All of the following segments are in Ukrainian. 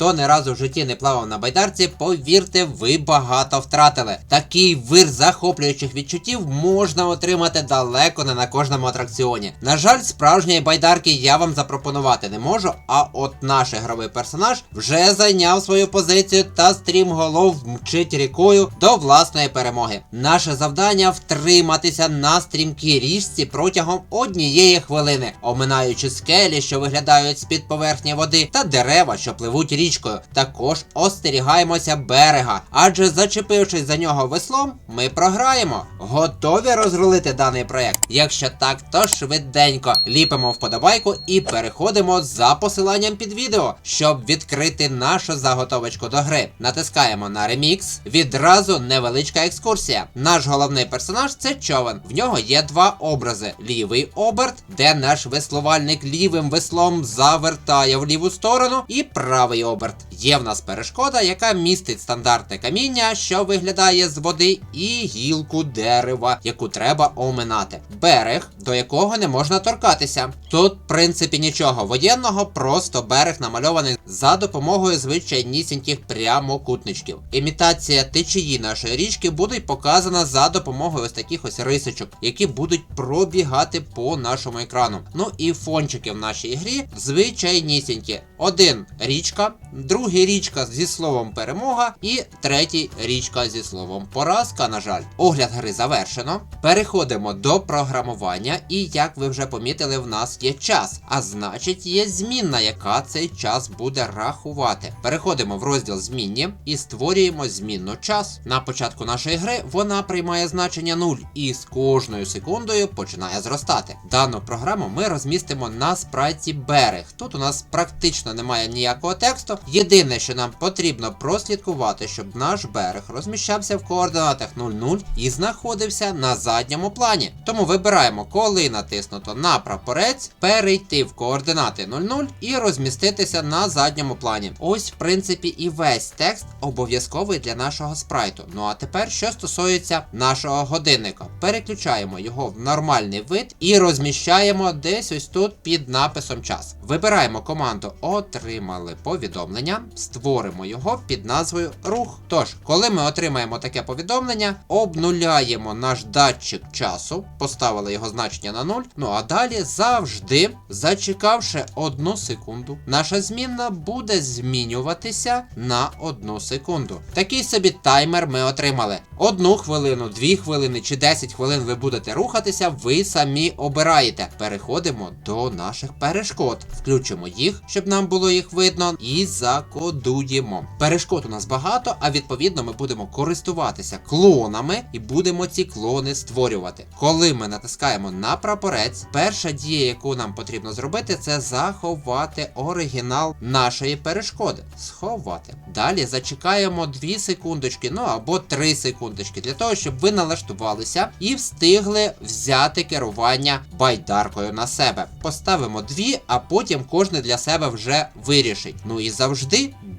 Хто не разу в житті не плавав на байдарці, повірте, ви багато втратили. Такий вир захоплюючих відчуттів можна отримати далеко не на кожному атракціоні. На жаль, справжньої байдарки я вам запропонувати не можу, а от наш ігровий персонаж вже зайняв свою позицію та стрімголов мчить рікою до власної перемоги. Наше завдання втриматися на стрімкій річці протягом однієї хвилини, оминаючи скелі, що виглядають з-під поверхні води, та дерева, що пливуть річкою. Також остерігаємося берега, адже зачепившись за нього веслом, ми програємо. Готові розрулити даний проект? Якщо так, то швиденько ліпимо вподобайку і переходимо за посиланням під відео, щоб відкрити нашу заготовочку до гри. Натискаємо на ремікс. Відразу невеличка екскурсія. Наш головний персонаж це човен. В нього є два образи: лівий оберт, де наш веслувальник лівим веслом завертає в ліву сторону, і правий оберт. Є в нас перешкода, яка містить стандартне каміння, що виглядає з води, і гілку дерева, яку треба оминати. Берег, до якого не можна торкатися. Тут, в принципі, нічого воєнного, просто берег намальований за допомогою звичайнісіньких прямокутничків. Імітація течії нашої річки буде показана за допомогою ось таких ось рисочок, які будуть пробігати по нашому екрану. Ну і фончики в нашій грі звичайнісінькі. Один річка, другий річка зі словом перемога, і третій річка зі словом поразка. На жаль, огляд гри завершено. Переходимо до програмування, і як ви вже помітили, в нас є час, а значить є змінна, яка цей час буде рахувати. Переходимо в розділ змінні і створюємо змінну час. На початку нашої гри вона приймає значення 0 і з кожною секундою починає зростати. Дану програму ми розмістимо на спрайті берег. Тут у нас практично немає ніякого тексту. Єдине, що нам потрібно прослідкувати, щоб наш берег розміщався в координатах 00 і знаходився на задньому плані. Тому вибираємо, коли натиснуто на прапорець, перейти в координати 00 і розміститися на задньому плані. Ось, в принципі, і весь текст обов'язковий для нашого спрайту. Ну а тепер, що стосується нашого годинника, переключаємо його в нормальний вид і розміщаємо десь ось тут під написом час. Вибираємо команду Отримали повідомлення, створимо його під назвою Рух. Тож, коли ми отримаємо таке повідомлення, обнуляємо наш датчик часу, поставили його значення на 0. Ну а далі завжди, зачекавши одну секунду, наша змінна буде змінюватися на одну секунду. Такий собі таймер ми отримали. Одну хвилину, дві хвилини чи 10 хвилин ви будете рухатися, ви самі обираєте. Переходимо до наших перешкод. Включимо їх, щоб нам було їх видно, і закодуємо. Перешкод у нас багато, а відповідно ми будемо користуватися клонами і будемо ці клони створювати. Коли ми натискаємо на прапорець, перша дія, яку нам потрібно зробити, це заховати оригінал нашої перешкоди. Сховати. Далі зачекаємо 2 секундочки, ну або 3 секундочки, для того, щоб ви налаштувалися і встигли взяти керування байдаркою на себе. Поставимо дві, а потім кожне для себе вже вирішить. Ну і завжди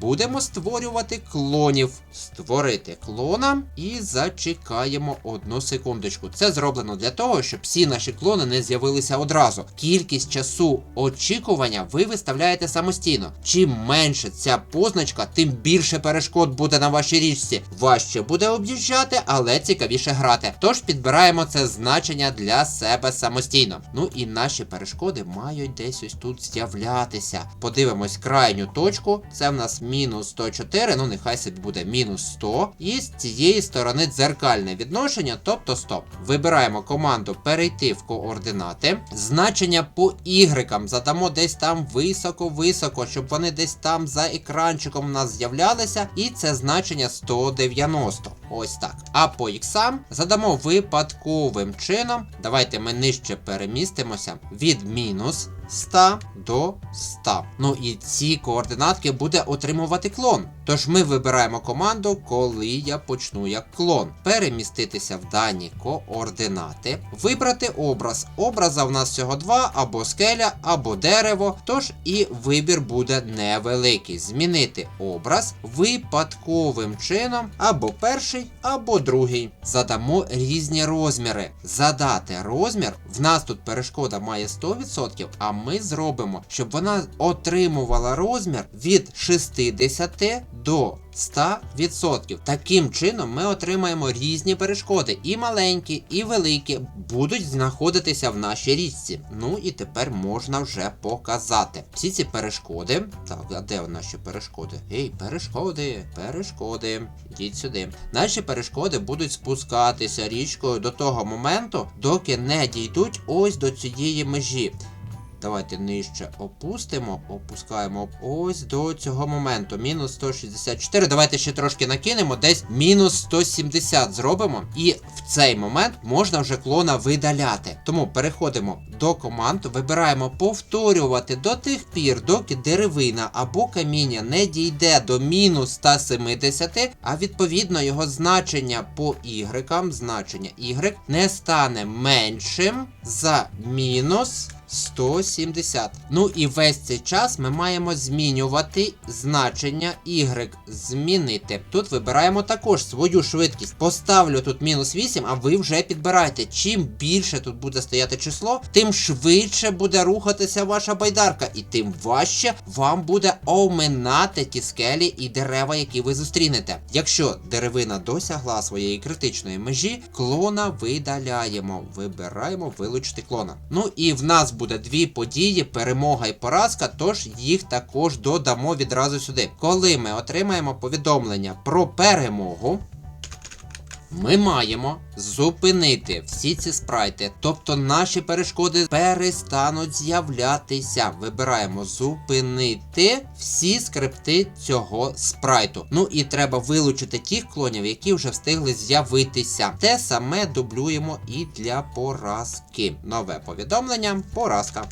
будемо створювати клонів. Створити клона і зачекаємо одну секундочку. Це зроблено для того, щоб всі наші клони не з'явилися одразу. Кількість часу очікування ви виставляєте самостійно. Чим менше ця позначка, тим більше перешкод буде на вашій річці. Важче буде об'їжджати, але цікавіше грати. Тож підбираємо це значення для себе самостійно. Ну і наші перешкоди мають десь ось тут з'являтися. Подивимось крайню точку. Це в нас мінус 104, ну нехай собі буде мінус 100. І з цієї сторони дзеркальне відношення, тобто стоп. Вибираємо команду перейти в координати. Значення по ігрекам задамо десь там високо-високо, щоб вони десь там за екранчиком у нас з'являлися. І це значення 190. Ось так. А по іксам задамо випадковим чином. Давайте ми нижче перемістимося від мінус 100 до 100. Ну і ці координатки буде отримувати клон. Тож ми вибираємо команду, коли я почну як клон. Переміститися в дані координати, вибрати образ. Образа в нас всього два, або скеля, або дерево. Тож і вибір буде невеликий. Змінити образ випадковим чином, або перший, або другий. Задамо різні розміри. Задати розмір. В нас тут перешкода має 100%, а ми зробимо, щоб вона отримувала розмір від 60 50 до 100%. Таким чином ми отримаємо різні перешкоди, і маленькі, і великі, будуть знаходитися в нашій річці. Ну і тепер можна вже показати. Всі ці перешкоди. Так, а де наші перешкоди? Ей, перешкоди, перешкоди. Йдіть сюди. Наші перешкоди будуть спускатися річкою до того моменту, доки не дійдуть ось до цієї межі. Давайте нижче опустимо, опускаємо ось до цього моменту. Мінус 164. Давайте ще трошки накинемо, десь мінус 170 зробимо. І в цей момент можна вже клона видаляти. Тому переходимо до команд, вибираємо повторювати до тих пір, доки деревина або каміння не дійде до мінус 170, а відповідно його значення по y, значення y не стане меншим за мінус 170. Ну і весь цей час ми маємо змінювати значення y. Змінити. Тут вибираємо також свою швидкість. Поставлю тут мінус 8, а ви вже підбирайте. Чим більше тут буде стояти число, тим швидше буде рухатися ваша байдарка, і тим важче вам буде оминати ті скелі і дерева, які ви зустрінете. Якщо деревина досягла своєї критичної межі, клона видаляємо. Вибираємо вилучити клона. Ну і в нас буде дві події: перемога і поразка, тож їх також додамо відразу сюди. Коли ми отримаємо повідомлення про перемогу. Ми маємо зупинити всі ці спрайти, тобто наші перешкоди перестануть з'являтися. Вибираємо зупинити всі скрипти цього спрайту. Ну і треба вилучити тих клонів, які вже встигли з'явитися. Те саме дублюємо і для поразки. Нове повідомлення, поразка.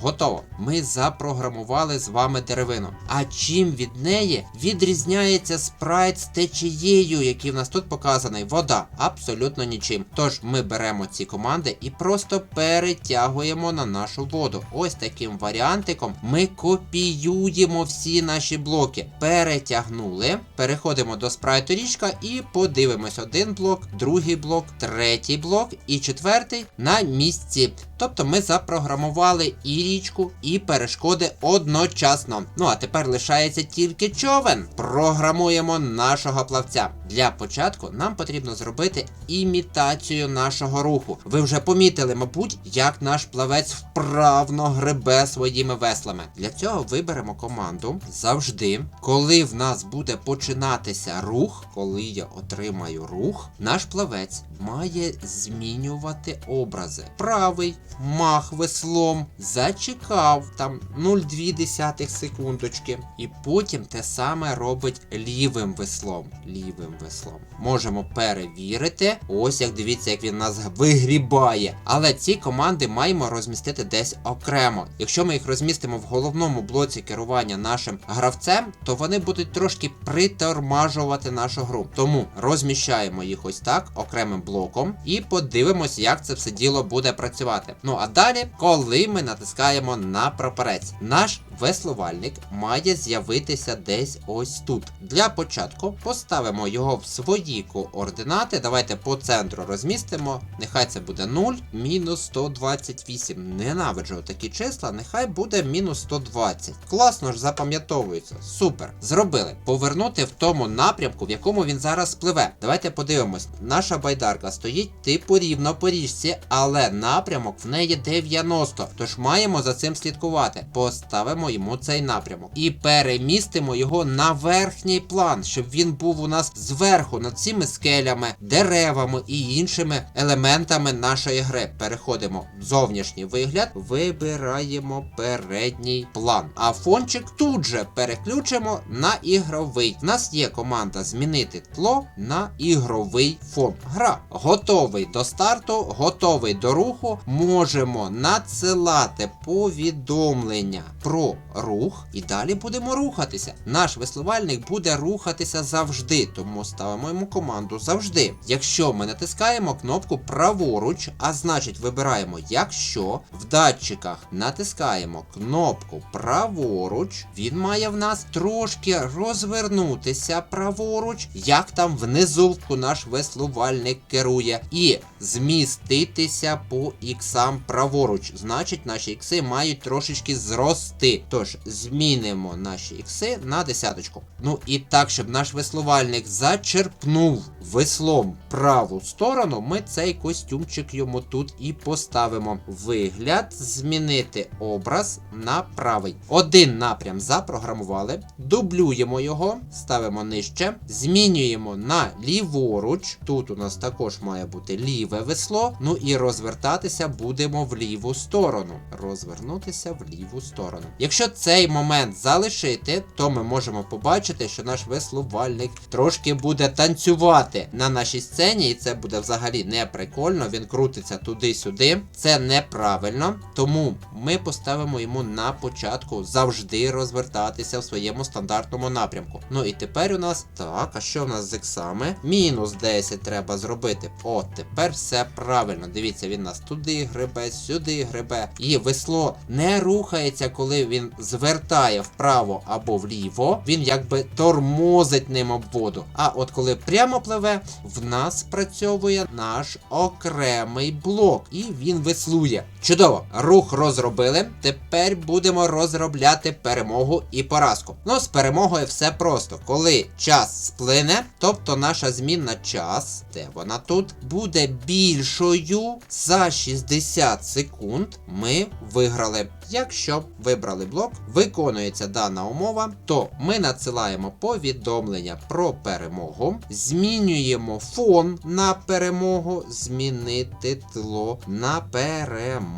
Готово. Ми запрограмували з вами деревину. А чим від неї відрізняється спрайт з течією, який в нас тут показаний? Вода. Абсолютно нічим. Тож ми беремо ці команди і просто перетягуємо на нашу воду. Ось таким варіантиком ми копіюємо всі наші блоки. Перетягнули. Переходимо до спрайту річка і подивимось один блок, другий блок, третій блок і четвертий на місці. Тобто ми запрограмували і річку, і перешкоди одночасно. Ну а тепер лишається тільки човен. Програмуємо нашого плавця. Для початку нам потрібно зробити імітацію нашого руху. Ви вже помітили, мабуть, як наш плавець вправно гребе своїми веслами. Для цього виберемо команду завжди, коли в нас буде починатися рух, коли я отримаю рух, наш плавець має змінювати образи. Правий мах веслом зачекав там 0,2 секундочки. І потім те саме робить лівим веслом. Лівим веслом. Можемо перевірити. Ось як дивіться, як він нас вигрібає. Але ці команди маємо розмістити десь окремо. Якщо ми їх розмістимо в головному блоці керування нашим гравцем, то вони будуть трошки притормажувати нашу гру. Тому розміщаємо їх ось так, окремим блоком, і подивимось, як це все діло буде працювати. Ну а далі, коли ми натискаємо на прапорець, наш веслувальник має з'явитися десь ось тут. Для початку поставимо його в свої координати. Давайте по центру розмістимо. Нехай це буде 0, мінус 128. Ненавиджу такі числа, нехай буде мінус 120. Класно ж запам'ятовується. Супер. Зробили. Повернути в тому напрямку, в якому він зараз пливе. Давайте подивимось. Наша байдарка стоїть типу рівно по річці, але напрямок в неї 90. Тож маємо за цим слідкувати. Поставимо йому цей напрямок. І перемістимо його на верхній план, щоб він був у нас зверху над цими скелями, деревами і іншими елементами нашої гри. Переходимо в зовнішній вигляд, вибираємо передній план. А фончик тут же переключимо на ігровий. У нас є команда змінити тло на ігровий фон. Гра готовий до старту, готовий до руху. Можемо надсилати повідомлення про рух і далі будемо рухатися. Наш веслувальник буде рухатися завжди, тому ставимо йому команду завжди. Якщо ми натискаємо кнопку праворуч, а значить вибираємо якщо, в датчиках натискаємо кнопку праворуч, він має в нас трошки розвернутися праворуч, як там внизу наш веслувальник керує, і зміститися по іксам праворуч. Значить, наші ікси мають трошечки зрости. Тож змінимо наші ікси на десяточку. Ну і так, щоб наш веслувальник зачерпнув веслом праву сторону, ми цей костюмчик йому тут і поставимо. Вигляд змінити образ на правий. Один напрям запрограмували, дублюємо його, ставимо нижче, змінюємо на ліворуч. Тут у нас також має бути ліве весло. Ну і розвертатися будемо в ліву сторону. Розвернутися в ліву сторону. Якщо цей момент залишити, то ми можемо побачити, що наш веслувальник трошки буде танцювати на нашій сцені, і це буде взагалі не прикольно. Він крутиться туди-сюди. Це неправильно. Тому ми поставимо йому на початку завжди розвертатися в своєму стандартному напрямку. Ну і тепер у нас так, а що в нас з іксами? Мінус 10 треба зробити. О, тепер все правильно. Дивіться, він нас туди гребе, сюди гребе. І весло не рухається, коли він звертає вправо або вліво. Він якби тормозить ним об воду. А от коли прямо пливе, в нас спрацьовує наш окремий блок. І він веслує. Чудово, рух розробили. Тепер будемо розробляти перемогу і поразку. Ну, з перемогою все просто. Коли час сплине, тобто наша змінна час, де вона тут, буде більшою за 60 секунд. Ми виграли. Якщо вибрали блок, виконується дана умова, то ми надсилаємо повідомлення про перемогу, змінюємо фон на перемогу, змінити тло на перемогу.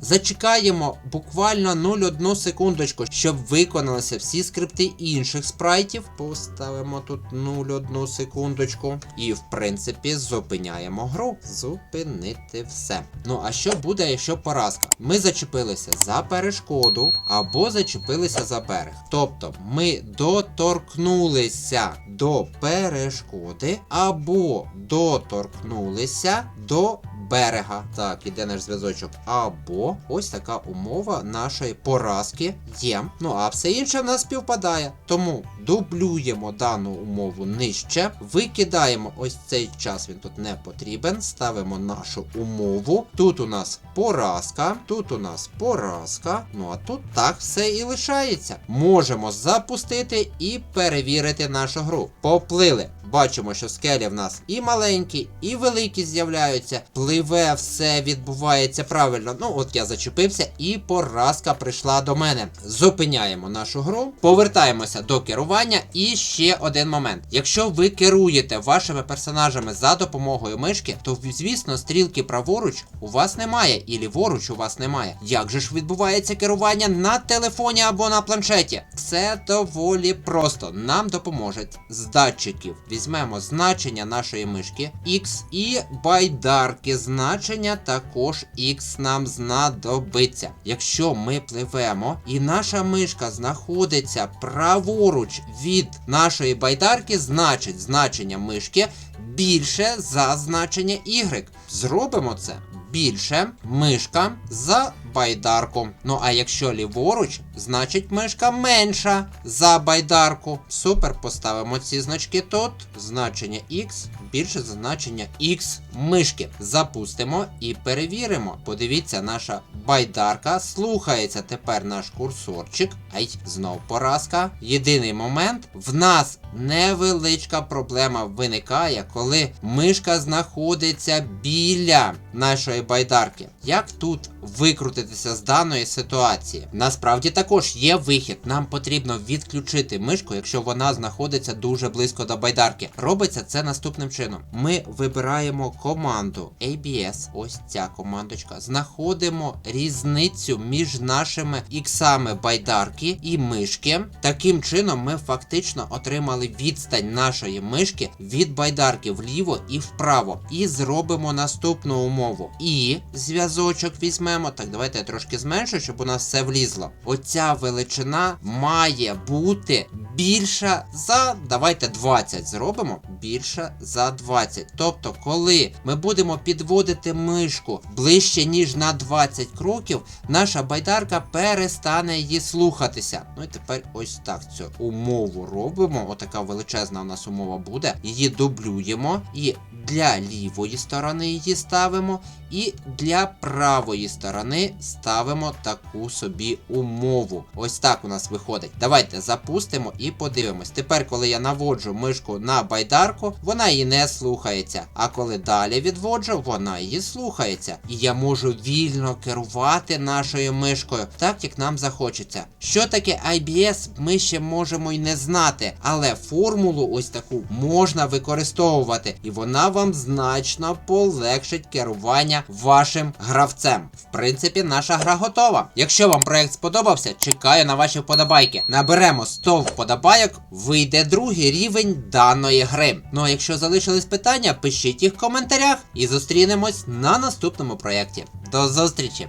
Зачекаємо буквально 0,1 секундочку, щоб виконалися всі скрипти інших спрайтів. Поставимо тут 0,1 секундочку. І, в принципі, зупиняємо гру. Зупинити все. Ну а що буде, якщо поразка? Ми зачепилися за перешкоду або зачепилися за берег. Тобто ми доторкнулися до перешкоди або доторкнулися до берега. Так, іде наш зв'язочок. Або ось така умова нашої поразки є. Ну а все інше в нас співпадає. Тому дублюємо дану умову нижче, викидаємо ось цей час, він тут не потрібен. Ставимо нашу умову. Тут у нас поразка, тут у нас поразка. Ну а тут так все і лишається. Можемо запустити і перевірити нашу гру. Поплили. Бачимо, що скелі в нас і маленькі, і великі з'являються. Пливе, все відбувається правильно. Ну, от я зачепився, і поразка прийшла до мене. Зупиняємо нашу гру, повертаємося до керування. І ще один момент. Якщо ви керуєте вашими персонажами за допомогою мишки, то звісно стрілки праворуч у вас немає, і ліворуч у вас немає. Як же ж відбувається керування на телефоні або на планшеті? Все доволі просто. Нам допоможуть з датчиків. Візьмемо значення нашої мишки X і байдарки значення також X нам знадобиться. Якщо ми пливемо і наша мишка знаходиться праворуч від нашої байдарки, значить значення мишки більше за значення Y. Зробимо це. Більше мишка за байдарку. Ну а якщо ліворуч, значить мишка менша за байдарку. Супер, поставимо ці значки тут. Значення X більше за значення X мишки. Запустимо і перевіримо. Подивіться, наша байдарка слухається тепер наш курсорчик. Ай, знов поразка. Єдиний момент, в нас невеличка проблема виникає, коли мишка знаходиться біля нашої байдарки. Як тут викрутитися з даної ситуації? Насправді також є вихід. Нам потрібно відключити мишку, якщо вона знаходиться дуже близько до байдарки. Робиться це наступним чином. Ми вибираємо команду ABS, ось ця командочка. Знаходимо різницю між нашими іксами байдарки і мишки. Таким чином, ми фактично отримали відстань нашої мишки від байдарки вліво і вправо. І зробимо наступну умову. І зв'язочок візьмемо. Так, давайте я трошки зменшу, щоб у нас все влізло. Оця величина має бути більша за. Давайте 20 зробимо. Більша за 20. Тобто, коли ми будемо підводити мишку ближче, ніж на 20 кроків, наша байдарка перестане її слухатися. Ну і тепер ось так цю умову робимо. Отака величезна у нас умова буде. Її дублюємо і для лівої сторони її ставимо, і для правої сторони ставимо таку собі умову. Ось так у нас виходить. Давайте запустимо і подивимось. Тепер, коли я наводжу мишку на байдарку, вона її не слухається. А коли далі відводжу, вона її слухається. І я можу вільно керувати нашою мишкою, так як нам захочеться. Що таке IBS, ми ще можемо й не знати, але формулу ось таку можна використовувати, і вона вам значно полегшить керування вашим гравцем. В принципі, наша гра готова. Якщо вам проект сподобався, чекаю на ваші вподобайки. Наберемо 100 вподобайок, вийде другий рівень даної гри. Ну а якщо залишились питання, пишіть їх в коментарях і зустрінемось на наступному проєкті. До зустрічі!